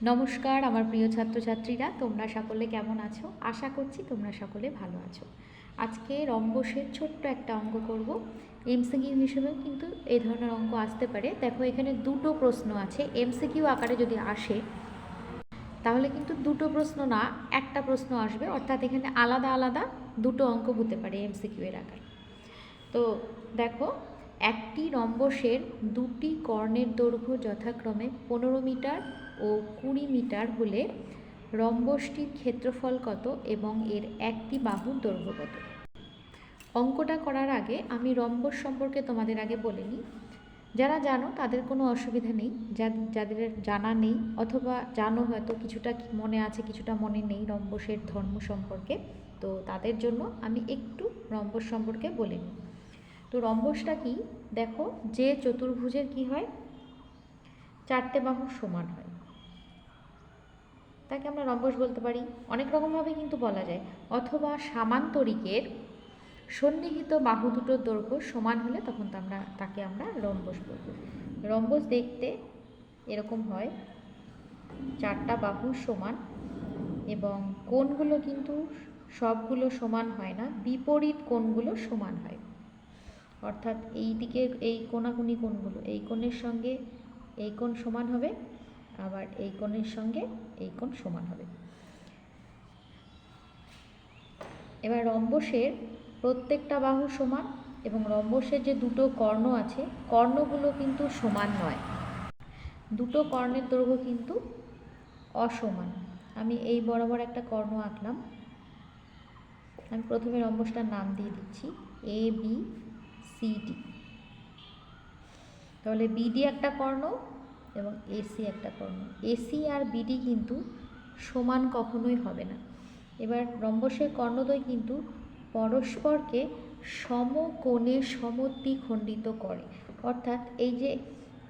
নমস্কার, আমার প্রিয় ছাত্রছাত্রীরা, তোমরা সকলে কেমন আছো? আশা করছি তোমরা সকলে ভালো আছো। আজকে রম্বসের ছোট্ট একটা অঙ্ক করব। এমসিকিউ হিসেবেও কিন্তু এই ধরনের অঙ্ক আসতে পারে। দেখো, এখানে দুটো প্রশ্ন আছে। এমসিকিউ আকারে যদি আসে, তাহলে কিন্তু দুটো প্রশ্ন না, একটা প্রশ্ন আসবে। অর্থাৎ এখানে আলাদা আলাদা দুটো অঙ্ক হতে পারে এমসিকিউ এর আকারে। তো দেখো, একটি রম্বসের দুটি কর্ণের দৈর্ঘ্য যথাক্রমে পনেরো মিটার ও কুড়ি মিটার হলে রম্বসটির ক্ষেত্রফল কত এবং এর একটি বাহুর দৈর্ঘ্য কত? অঙ্কটা করার আগে আমি রম্বস সম্পর্কে তোমাদের আগে বলে নিই। যারা জানো তাদের কোনো অসুবিধা নেই। যাদের জানা নেই অথবা জানো হয়তো কিছুটা মনে আছে, কিছুটা মনে নেই রম্বসের ধর্ম সম্পর্কে, তো তাদের জন্য আমি একটু রম্বস সম্পর্কে বলে নিই। তো রম্বসটা কি? দেখো, যে চতুর্ভুজের কি হয়? চারটে বাহু সমান হয়। তাকে আমরা রম্বস বলতে পারি। অনেক রকমভাবে কিন্তু বলা যায়। অথবা সামান্তরিকের সন্নিহিত বাহু দুটোর দৈর্ঘ্য সমান হলে তখন তো আমরা তাকে আমরা রম্বস বলব। রম্বস দেখতে এরকম হয়। চারটা বাহু সমান এবং কোণগুলো কিন্তু সবগুলো সমান হয় না, বিপরীত কোণগুলো সমান হয়। অর্থাৎ এই দিকে এই কোণাকুনি কোণগুলো, এই কোণের সঙ্গে এই কোণ সমান হবে। আবার এই কোণের সঙ্গে এই কোণ সমান হবে। এবার রম্বসের প্রত্যেকটা বাহু সমান এবং রম্বসের যে দুটো কর্ণ আছে, কর্ণগুলো কিন্তু সমান নয়। দুটো কর্ণের দৈর্ঘ্য কিন্তু অসমান। আমি এই বরাবর একটা কর্ণ আঁকলাম। আমি প্রথমে রম্বসটার নাম দিয়ে দিচ্ছি এ বি সি ডি তাহলে বিডি একটা কর্ণ এবং এসি একটা কর্ণ এসি আর বিডি কিন্তু সমান কখনোই হবে না। এবার রম্বসের কর্ণদ্বয় কিন্তু পরস্পরকে সমকোণে সমদ্বিখণ্ডিত করে। অর্থাৎ এই যে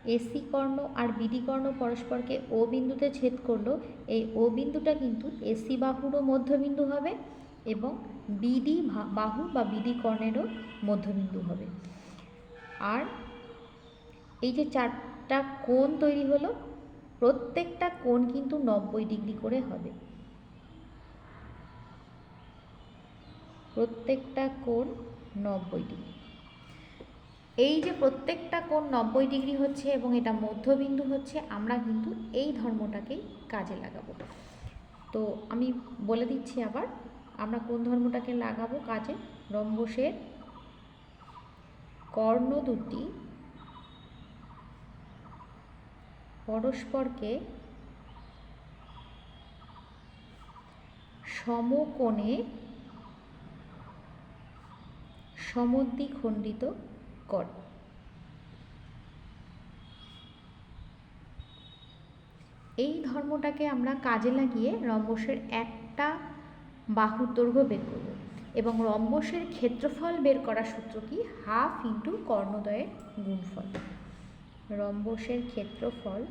এসি কর্ণ আর বিডি কর্ণ পরস্পরকে ও বিন্দুতে ছেদ করল, এই ও বিন্দুটা কিন্তু এসি বাহুরও মধ্যবিন্দু হবে এবং বিডি বাহু বা বিডি কর্ণেরও মধ্যবিন্দু হবে। আর এই যে চারটা কোণ তৈরি হলো, প্রত্যেকটা কোণ কিন্তু নব্বই ডিগ্রি করে হবে। প্রত্যেকটা কোণ নব্বই ডিগ্রি। এই যে প্রত্যেকটা কোণ নব্বই ডিগ্রি হচ্ছে এবং এটা মধ্যবিন্দু হচ্ছে, আমরা কিন্তু এই ধর্মটাকেই কাজে লাগাবো। তো আমি বলে দিচ্ছি আবার, আমরা কোন ধর্মটাকে লাগাবো কাজে? রম্বসের কর্ণ দুটি পরস্পরকে সমকোণে সমদ্বিখণ্ডিত করে। এই ধর্মটাকে আমরা কাজে লাগিয়ে রম্বসের একটা বাহুর দৈর্ঘ্য বের করব এবং রম্বসের ক্ষেত্রফল বের করার সূত্র কি? হাফ ইন্টু কর্ণদয়ের গুণফল। রম্বসের ক্ষেত্রফল।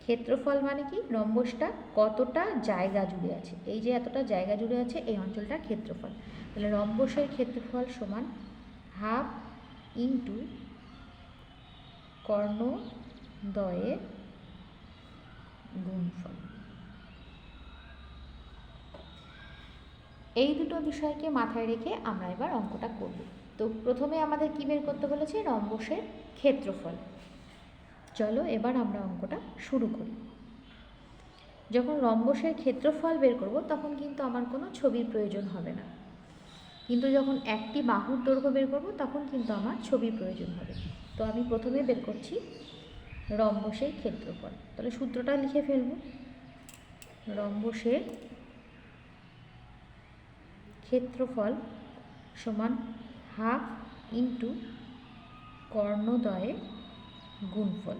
ক্ষেত্রফল মানে কি? রম্বসটা কতটা জায়গা জুড়ে আছে? এই যে এতটা জায়গা জুড়ে আছে, এই অঞ্চলটার ক্ষেত্রফল। তাহলে রম্বসের ক্ষেত্রফল সমান হাফ ইন্টু কর্ণদয়ের গুণফল। এই দুটো বিষয়কে মাথায় রেখে আমরা এবার অঙ্কটা করব। তো প্রথমে আমাদের কী বের করতে বলেছে? রম্বসের ক্ষেত্রফল। চলো এবার আমরা অঙ্কটা শুরু করি। যখন রম্বসের ক্ষেত্রফল বের করব, তখন কিন্তু আমার কোনো ছবির প্রয়োজন হবে না। কিন্তু যখন একটি বাহুর দৈর্ঘ্য বের করব, তখন কিন্তু আমার ছবির প্রয়োজন হবে। তো আমি প্রথমে বের করছি রম্বসের ক্ষেত্রফল। তাহলে সূত্রটা লিখে ফেলব। রম্বসের ক্ষেত্রফল সমান হাফ ইন্টু কর্ণদয়ের গুণফল।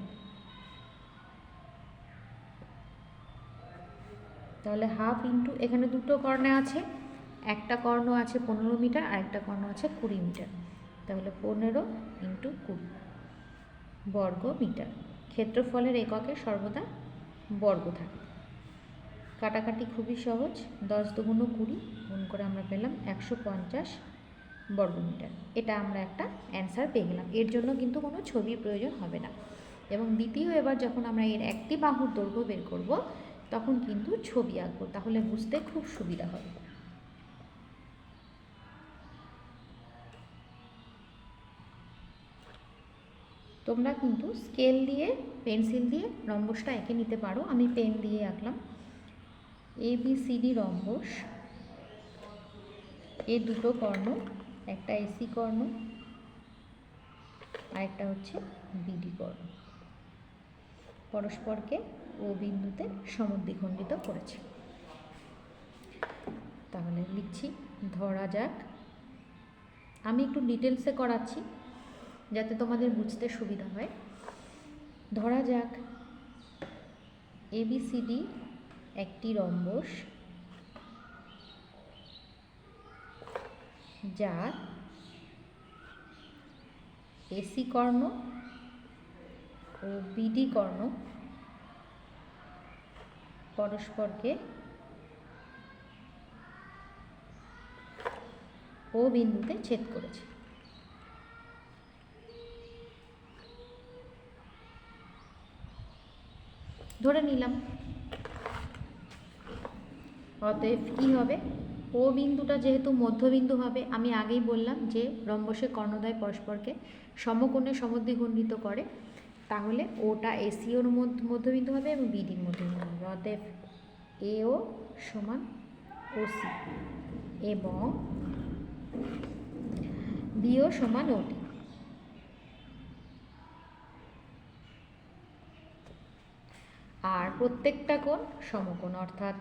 তাহলে হাফ ইন্টু, এখানে দুটো কর্ণে আছে, একটা কর্ণ আছে পনেরো মিটার, আর একটা কর্ণ আছে কুড়ি মিটার। তাহলে পনেরো ইন্টু কুড়ি বর্গ মিটার। ক্ষেত্রফলের এককে সর্বদা বর্গ থাকে। কাটাকাটি খুবই সহজ, দশ দুগুণ কুড়ি গুণ করে আমরা পেলাম একশো পঞ্চাশ বর্গমিটার। এটা আমরা একটা অ্যান্সার পেয়ে গেলাম। এর জন্য কিন্তু কোনো ছবির প্রয়োজন হবে না। এবং দ্বিতীয় এবার যখন আমরা এর একটি বাহুর দৈর্ঘ্য বের করব, তখন কিন্তু ছবি আঁকবো। তাহলে বুঝতে খুব সুবিধা হবে। তোমরা কিন্তু স্কেল দিয়ে পেন্সিল দিয়ে রম্বসটা এঁকে নিতে পারো। আমি পেন দিয়ে আঁকলাম। A B C D rhombus. এ দুটো কর্ণ। একটা এসি কর্ণ আর একটা হচ্ছে বিডি কর্ণ। পরস্পরকে ও বিন্দুতে সমদ্বিখণ্ডিত করেছে। তাহলে লিখছি, ধরা যাক। আমি একটু ডিটেলসে করাচ্ছি, যাতে তোমাদের বুঝতে সুবিধা হয়। ধরা যাক এবিসিডি একটি রম্বস যার এসি কর্ণ ও বিডি কর্ণ পরস্পরকে ও বিন্দুতে ছেদ করেছে। ধরে নিলাম। অতএব কী হবে? ও বিন্দুটা যেহেতু মধ্যবিন্দু হবে, আমি আগেই বললাম যে রম্বসে কর্ণদ্বয় পরস্পরকে সমকোণে সমদ্বিখণ্ডিত করে, তাহলে ওটা এসিওর মধ্যবিন্দু হবে এবং বিডির মধ্যবিন্দু হবে, অতএব এও সমান ওসি এবং বিও সমান ওটি। আর প্রত্যেকটা কোণ সমকোণ, অর্থাৎ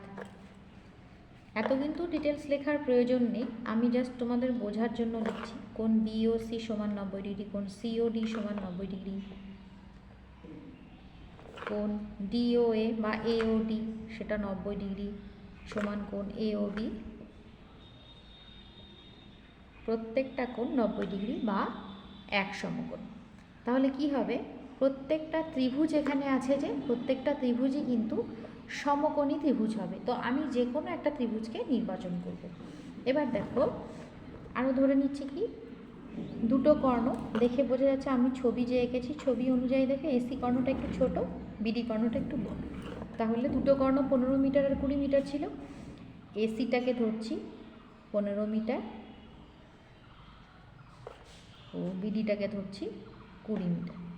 এত কিন্তু ডিটেলস লেখার প্রয়োজন নেই। আমি জাস্ট তোমাদের বোঝার জন্য লিখছি, কোন বিওসি সমান নব্বই ডিগ্রি কোন সিওডি সমান নব্বই ডিগ্রি কোন ডিওএ বা এওডি সেটা নব্বই ডিগ্রি সমান কোন এওবি প্রত্যেকটা কোণ নব্বই ডিগ্রি বা এক সমকোণ। তাহলে কি হবে? প্রত্যেকটা ত্রিভুজ এখানে আছে যে, প্রত্যেকটা ত্রিভুজই কিন্তু সমকোণী ত্রিভুজ হবে। তো আমি যে কোনো একটা ত্রিভুজকে নির্বাচন করব। এবার দেখো আরও ধরে নিচ্ছি কি? দুটো কর্ণ। দেখে বোঝা যাচ্ছে আমি ছবি যে এঁকেছি, ছবি অনুযায়ী দেখে এসি কর্ণটা একটু ছোট, বিডি কর্ণটা একটু বড়। তাহলে দুটো কর্ণ পনেরো মিটার আর কুড়ি মিটার ছিল। এসিটাকে ধরছি পনেরো মিটার। ও, বিডিটাকে ধরছি কুড়ি মিটার।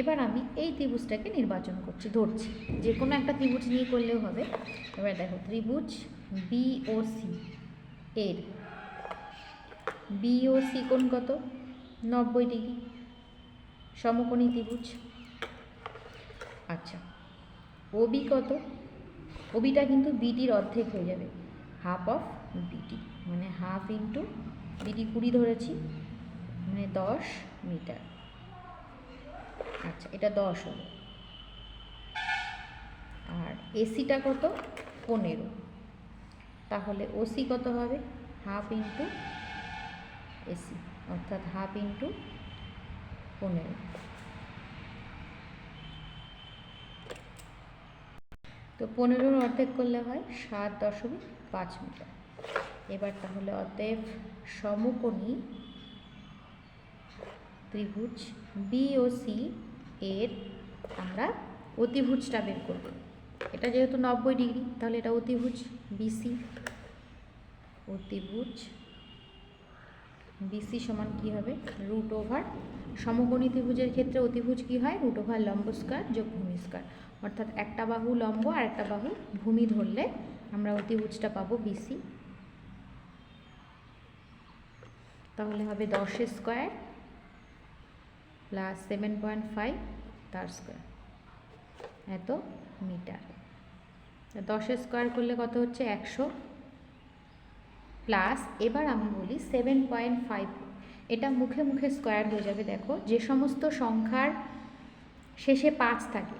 এবার আমি এই ত্রিভুজটাকে নির্বাচন করছি, ধরছি। যে কোনো একটা ত্রিভুজ নিয়ে করলেও হবে। এবার দেখো, ত্রিভুজ বিওসি এর। বিওসি কোণ কত? নব্বই ডিগ্রি। সমকোণী ত্রিভুজ। আচ্ছা ওবি কত? ওবিটা কিন্তু বিডির অর্ধেক হয়ে যাবে। হাফ অফ বিডি মানে হাফ ইন্টু বিডি কুড়ি ধরেছি মানে দশ মিটার। আচ্ছা এটা দশ হলো আর এসিটা কত? পনেরো। তাহলে ওসি কত হবে? হাফ ইন্টু এসি, অর্থাৎ হাফ ইন্টু পনেরো। তো পনেরোর অর্ধেক করলে হয় সাত দশমিক পাঁচ মিটার। এবার তাহলে অতএব সমকোণী ত্রিভুজ বি ও সি এর আমরা অতিভুজটা বের করব। এটা যেহেতু নব্বই ডিগ্রি, তাহলে এটা অতিভুজ বিসি। অতিভুজ বিসি সমান কী হবে? রুট ওভার সমকোণী ত্রিভুজের ক্ষেত্রে অতিভুজ কী হয়? রুট ওভার লম্ব স্কয়ার যোগ ভূমি স্কয়ার। অর্থাৎ একটা বাহু লম্ব আর একটা বাহু ভূমি ধরলে আমরা অতিভুজটা পাবো বিসি। তাহলে হবে দশের square. Plus seven point five তার স্কোয়ার এত মিটার দশের স্কোয়ার করলে কত হচ্ছে? একশো। প্লাস এবার আমি বলি সেভেন পয়েন্ট ফাইভ এটা মুখে মুখে স্কোয়ার হয়ে যাবে, দেখো। যে সমস্ত সংখ্যার শেষে পাঁচ থাকে,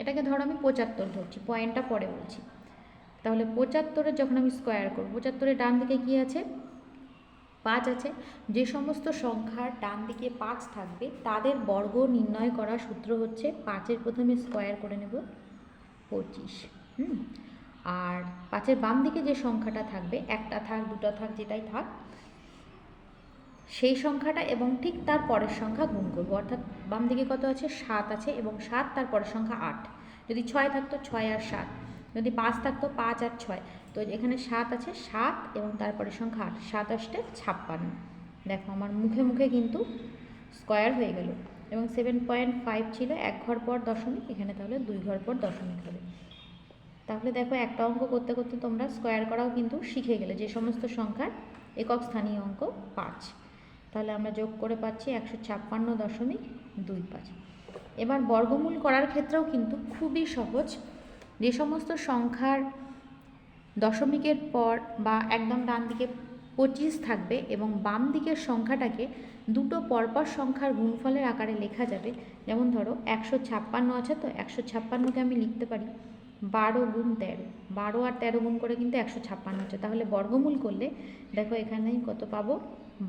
এটাকে ধরো আমি পঁচাত্তর ধরছি পয়েন্টটা পরে বলছি। তাহলে পঁচাত্তরের যখন আমি স্কোয়ার করব, পঁচাত্তরের ডান দিকে কী আছে? পাঁচ আছে। যে সমস্ত সংখ্যার ডান দিকে পাঁচ থাকবে, তাদের বর্গ নির্ণয় করার সূত্র হচ্ছে পাঁচের প্রথমে স্কোয়ার করে নেব, পঁচিশ। হুম? আর পাঁচের বাম দিকে যে সংখ্যাটা থাকবে, একটা থাক, দুটো থাক, যেটাই থাক, সেই সংখ্যাটা এবং ঠিক তার পরের সংখ্যা গুণ করব। অর্থাৎ বাম দিকে কত আছে? সাত আছে এবং সাত তার পরের সংখ্যা আট। যদি ছয় থাকতো, ছয় আর সাত। যদি পাঁচ থাকতো, পাঁচ আর ছয়। তো এখানে সাত আছে, সাত এবং তারপরের সংখ্যা আট, সাত আষ্টে ছাপ্পান্ন। দেখো আমার মুখে মুখে কিন্তু স্কোয়ার হয়ে গেল এবং সেভেন পয়েন্ট ফাইভ ছিল এক ঘর পর দশমিক, এখানে তাহলে দুই ঘর পর দশমিক হবে। তাহলে দেখো একটা অঙ্ক করতে করতে তোমরা স্কোয়ার করাও কিন্তু শিখে গেলে যে সমস্ত সংখ্যার একক স্থানীয় অঙ্ক পাঁচ তাহলে আমরা যোগ করে পাচ্ছি একশো ছাপ্পান্ন দশমিক দুই পাঁচ। এবার বর্গমূল করার ক্ষেত্রেও কিন্তু খুবই সহজ। যে সমস্ত সংখ্যার দশমিকের পর বা একদম ডান দিকে পঁচিশ থাকবে এবং বাম দিকের সংখ্যাটাকে দুটো পরপর সংখ্যার গুণফলের আকারে লেখা যাবে। যেমন ধরো, একশো ছাপ্পান্ন আছে তো, একশো ছাপ্পান্নকে আমি লিখতে পারি বারো গুণ তেরো। বারো আর তেরো গুণ করে কিন্তু একশো ছাপ্পান্ন হচ্ছে তাহলে বর্গমূল করলে দেখো এখানে কত পাবো?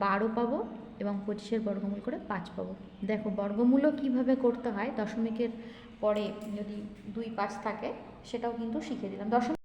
বারো পাবো এবং পঁচিশের বর্গমূল করে পাঁচ পাবো। দেখো, বর্গমূলও কীভাবে করতে হয়, দশমিকের পরে যদি দুই পাঁচ থাকে, সেটাও কিন্তু শিখে দিলাম। দশমিক